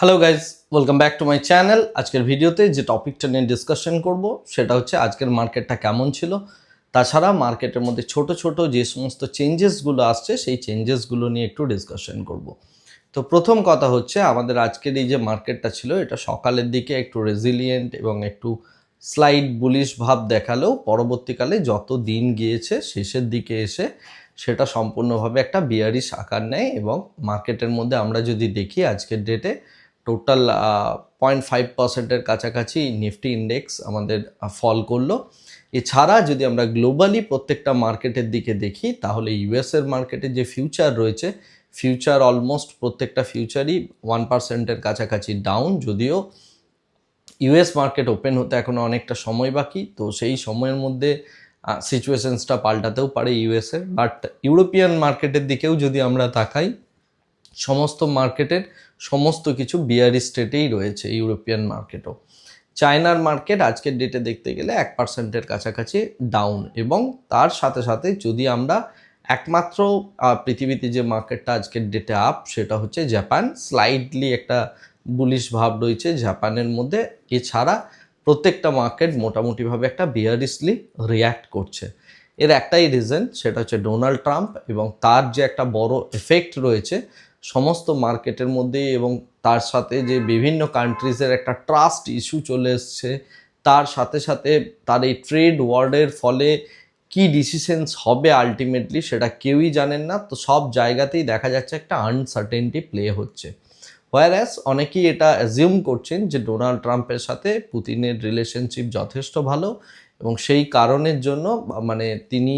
Hello guys welcome back to my channel আজকের ভিডিওতে যে টপিকটা নিয়ে ডিসকাশন করব, সেটা হচ্ছে আজকের মার্কেটটা কেমন ছিল। তাছাড়া মার্কেটের মধ্যে ছোট ছোট যে সমস্ত চেঞ্জেসগুলো আসছে, সেই চেঞ্জেসগুলো নিয়ে একটু ডিসকাশন করব। তো প্রথম কথা হচ্ছে, আমাদের আজকের এই যে মার্কেটটা ছিল, এটা সকালের দিকে একটু রেজিলিয়েন্ট এবং একটু স্লাইড বুলিশ ভাব দেখালেও পরবর্তীকালে যত দিন গিয়েছে, শেষের দিকে এসে সেটা সম্পূর্ণভাবে একটা বিয়ারিশ আকার নেয় এবং মার্কেটের মধ্যে আমরা যদি দেখি আজকের ডেটে টোটাল পয়েন্ট ফাইভ পার্সেন্টের কাছাকাছি নিফটি ইন্ডেক্স আমাদের ফল করল। এছাড়া যদি আমরা গ্লোবালি প্রত্যেকটা মার্কেটের দিকে দেখি, তাহলে ইউএসের মার্কেটে যে ফিউচার রয়েছে ফিউচার অলমোস্ট প্রত্যেকটা ফিউচারই ওয়ান পার্সেন্টের কাছাকাছি ডাউন যদিও ইউএস মার্কেট ওপেন হতে এখনও অনেকটা সময় বাকি, তো সেই সময়ের মধ্যে সিচুয়েশনসটা পাল্টাতেও পারে ইউএসের বাট ইউরোপিয়ান মার্কেটের দিকেও যদি আমরা তাকাই সমস্ত মার্কেটের সমস্ত কিছু বিয়ারি স্টেটেই রয়েছে, ইউরোপিয়ান মার্কেটও। চায়নার মার্কেট আজকের ডেটে দেখতে গেলে এক পার্সেন্টের কাছাকাছি ডাউন এবং তার সাথে সাথে যদি আমরা একমাত্র পৃথিবীতে যে মার্কেটটা আজকের ডেটে আপ সেটা হচ্ছে জাপান। স্লাইডলি একটা বুলিশ ভাব রয়েছে জাপানের মধ্যে। এছাড়া প্রত্যেকটা মার্কেট মোটামুটিভাবে একটা বিয়ারিসলি রিয়্যাক্ট করছে। এর একটাই রিজন সেটা হচ্ছে ডোনাল্ড ট্রাম্প এবং তার যে একটা বড় এফেক্ট রয়েছে সমস্ত মার্কেটের মধ্যে এবং তার সাথে যে বিভিন্ন কান্ট্রিজের একটা ট্রাস্ট ইস্যু চলে এসছে, তার সাথে সাথে তার এই ট্রেড ওয়ার্ডের ফলে কি ডিসিশনস হবে আলটিমেটলি সেটা কেউই জানেন না। তো সব জায়গাতেই দেখা যাচ্ছে একটা আনসার্টেনটি প্লে হচ্ছে। হোয়ারাস অনেকেই এটা অ্যাজিউম করছেন যে ডোনাল্ড ট্রাম্পের সাথে পুতিনের রিলেশনশিপ যথেষ্ট ভালো এবং সেই কারণের জন্য মানে তিনি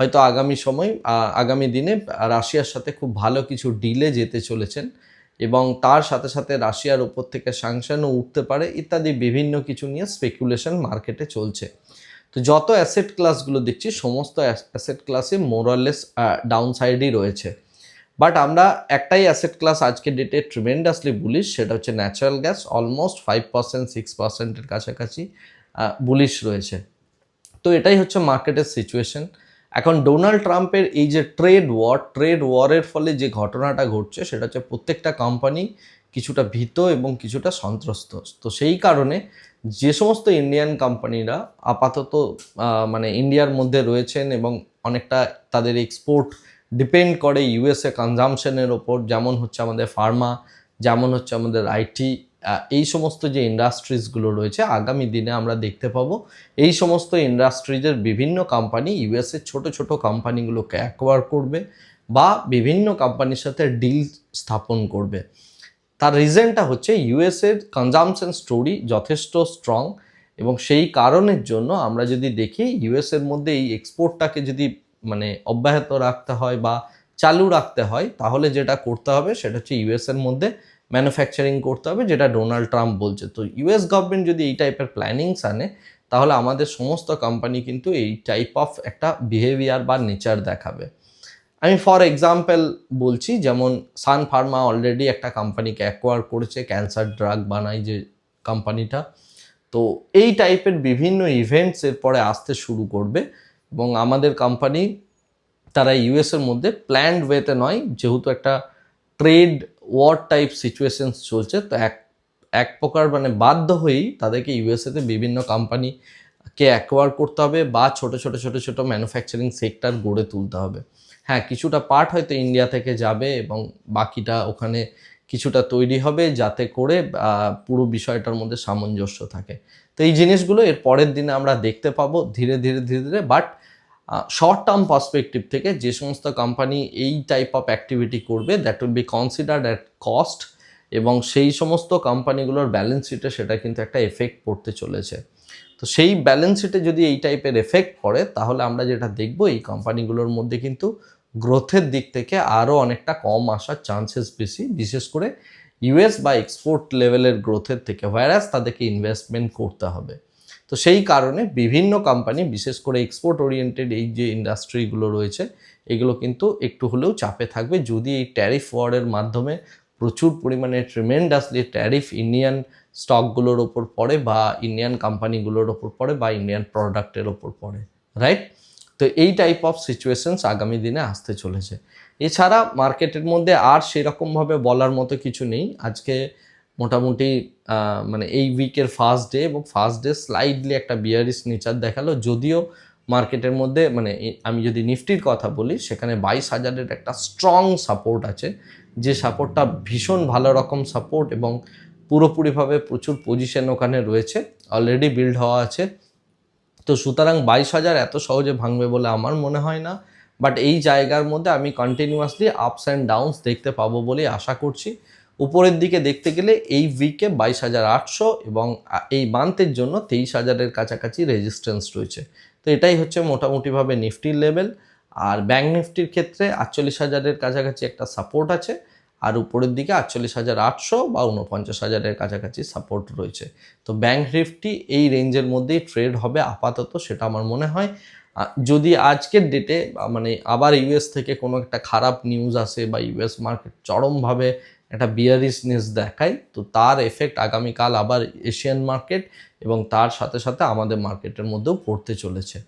হয়তো আগামী সময় আগামী দিনে রাশিয়ার সাথে খুব ভালো কিছু ডিলে যেতে চলেছেন এবং তার সাথে সাথে রাশিয়ার উপর থেকে স্যাংশনও উঠতে পারে ইত্যাদি বিভিন্ন কিছু নিয়ে স্পেকুলেশন মার্কেটে চলছে। তো যত অ্যাসেট ক্লাসগুলো দেখছি, সমস্ত অ্যাসেট ক্লাসে মোরালেস ডাউন সাইডই রয়েছে। বাট আমরা একটাই অ্যাসেট ক্লাস আজকে ডেটে ট্রিমেন্ডাসলি বুলিশ সেটা হচ্ছে natural gas almost five percent six পার্সেন্টের কাছাকাছি বুলিশ রয়েছে। তো এটাই হচ্ছে মার্কেটের সিচুয়েশন এখন ডোনাল্ড ট্রাম্পের এই যে ট্রেড ওয়ার, ট্রেড ওয়ারের ফলে যে ঘটনাটা ঘটছে, সেটা হচ্ছে প্রত্যেকটা কোম্পানি কিছুটা ভীত এবং কিছুটা সন্ত্রস্ত। তো সেই কারণে যে সমস্ত ইন্ডিয়ান কোম্পানিরা আপাতত মানে ইন্ডিয়ার মধ্যে রয়েছেন এবং অনেকটা তাদের এক্সপোর্ট ডিপেন্ড করে ইউএসএ কনজামশনের ওপর, যেমন হচ্ছে আমাদের ফার্মা যেমন হচ্ছে আমাদের আইটি এই সমস্ত যে ইন্ডাস্ট্রিজগুলো রয়েছে, আগামী দিনে আমরা দেখতে পাবো, এই সমস্ত ইন্ডাস্ট্রিজের বিভিন্ন কোম্পানি ইউএসের ছোট ছোট কোম্পানিগুলোকে অ্যাকোয়ার করবে বা বিভিন্ন কোম্পানির সাথে ডিল স্থাপন করবে। তার রিজনটা হচ্ছে ইউএসের কনজামশন স্টোরি যথেষ্ট স্ট্রং এবং সেই কারণের জন্য আমরা যদি দেখি ইউএসের মধ্যে এই এক্সপোর্টটাকে যদি মানে অব্যাহত রাখতে হয় বা চালু রাখতে হয়, তাহলে যেটা করতে হবে সেটা হচ্ছে ইউএসের মধ্যে ম্যানুফ্যাকচারিং করতে হবে, যেটা ডোনাল্ড ট্রাম্প বলছে। তো ইউএস গভর্নমেন্ট যদি এই টাইপের প্ল্যানিংস আনে, তাহলে আমাদের সমস্ত কোম্পানি কিন্তু এই টাইপ অফ একটা বিহেভিয়ার বা নেচার দেখাবে। আমি ফর এক্সাম্পল বলছি, যেমন সান ফার্মা অলরেডি একটা কোম্পানিকে অ্যাকোয়ার করেছে ক্যান্সার ড্রাগ বানায় যে কোম্পানিটা তো এই টাইপের বিভিন্ন ইভেন্টস এরপরে আসতে শুরু করবে, এবং আমাদের কোম্পানি তারা ইউএসের মধ্যে প্ল্যান্ড ওয়েতে নয়, যেহেতু একটা ট্রেড ওয়ার টাইপ সিচুয়েশনস চলছে, তো এক এক প্রকার মানে বাধ্য হয়েই তাদেরকে ইউএসএতে বিভিন্ন কোম্পানিকে অ্যাকোয়ার করতে হবে বা ছোট ছোট ছোট ছোট ম্যানুফ্যাকচারিং সেক্টর গড়ে তুলতে হবে। হ্যাঁ কিছুটা পার্ট হয়তো ইন্ডিয়া থেকে যাবে এবং বাকিটা ওখানে কিছুটা তৈরি হবে যাতে করে পুরো বিষয়টার মধ্যে সামঞ্জস্য থাকে। তো এই জিনিসগুলো এর পরের দিনে আমরা দেখতে পাবো ধীরে ধীরে ধীরে ধীরে বাট শর্ট টার্ম পার্সপেক্টিভ থেকে যে সমস্ত কোম্পানি এই টাইপ অফ অ্যাক্টিভিটি করবে that will be considered at cost এবং সেই সমস্ত কোম্পানিগুলোর ব্যালেন্স শিটে সেটা কিন্তু একটা এফেক্ট পড়তে চলেছে। তো সেই ব্যালেন্স শিটে যদি এই টাইপের এফেক্ট পড়ে, তাহলে আমরা যেটা দেখব, এই কোম্পানিগুলোর মধ্যে কিন্তু গ্রোথের দিক থেকে আরও অনেকটা কম আসার চান্সেস বেশি। বিশেষ করে ইউএস বা এক্সপোর্ট লেভেলের গ্রোথের থেকে হোয়ারাস তাদেরকে ইনভেস্টমেন্ট করতে হবে। তো সেই কারণে বিভিন্ন কোম্পানি বিশেষ করে এক্সপোর্ট ওরিয়েন্টেড এই যে ইন্ডাস্ট্রিগুলো রয়েছে, এগুলো কিন্তু একটু হলেও চাপে থাকবে। যদি এই ট্যারিফ ওয়ার্ডের মাধ্যমে প্রচুর পরিমাণে ট্রিমেন্ডাসলি ট্যারিফ ইন্ডিয়ান স্টকগুলোর ওপর পড়ে বা ইন্ডিয়ান কোম্পানিগুলোর ওপর পড়ে বা ইন্ডিয়ান প্রোডাক্টের ওপর পড়ে রাইট তো এই টাইপ অফ সিচুয়েশনস আগামী দিনে আসতে চলেছে। এছাড়া মার্কেটের মধ্যে আর সেরকমভাবে বলার মতো কিছু নেই। আজকে মোটামুটি মানে এই উইকের ফার্স্ট ডে এবং ফার্স্ট ডে স্লাইডলি একটা বিয়ারিস নেচার দেখাল। যদিও মার্কেটের মধ্যে মানে আমি যদি নিফটির কথা বলি, সেখানে বাইশ হাজারের একটা স্ট্রং সাপোর্ট আছে। যে সাপোর্টটা ভীষণ ভালো রকম সাপোর্ট এবং পুরোপুরিভাবে প্রচুর পজিশন ওখানে রয়েছে অলরেডি বিল্ড হওয়া আছে। তো সুতরাং বাইশ হাজার এত সহজে ভাঙবে বলে আমার মনে হয় না। বাট এই জায়গার মধ্যে আমি কন্টিনিউয়াসলি আপস অ্যান্ড ডাউনস দেখতে পাবো বলেই আশা করছি। উপরের দিকে দেখতে গেলে এই উইকে বাইশ হাজার আটশো এবং এই মান্থের জন্য তেইশ হাজারের কাছাকাছি রেজিস্ট্যান্স রয়েছে। তো এটাই হচ্ছে মোটামুটিভাবে নিফটির লেভেল আর ব্যাঙ্ক নিফটির ক্ষেত্রে আটচল্লিশ হাজারের কাছাকাছি একটা সাপোর্ট আছে। আর উপরের দিকে আটচল্লিশ হাজার আটশো বা উনপঞ্চাশ হাজারের কাছাকাছি সাপোর্ট রয়েছে। তো ব্যাঙ্ক নিফটি এই রেঞ্জের মধ্যেই ট্রেড হবে আপাতত, সেটা আমার মনে হয়। যদি আজকের ডেটে মানে আবার ইউএস থেকে কোনো একটা খারাপ নিউজ আসে বা ইউএস মার্কেট চরমভাবে একটা বিয়ারিসনেস দেখায়, তো তার এফেক্ট আগামীকাল আবার এশিয়ান মার্কেট এবং তার সাথে সাথে আমাদের মার্কেটের মধ্যেও পড়তে চলেছে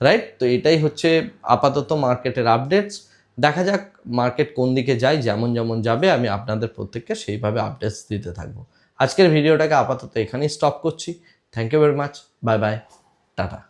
রাইট তো এটাই হচ্ছে আপাতত মার্কেটের আপডেটস দেখা যাক মার্কেট কোন দিকে যায়, যেমন যেমন যাবে, আমি আপনাদের প্রত্যেককে সেইভাবে আপডেটস দিতে থাকব। আজকের ভিডিওটাকে আপাতত এখানেই স্টপ করছি। Thank you very much bye bye tata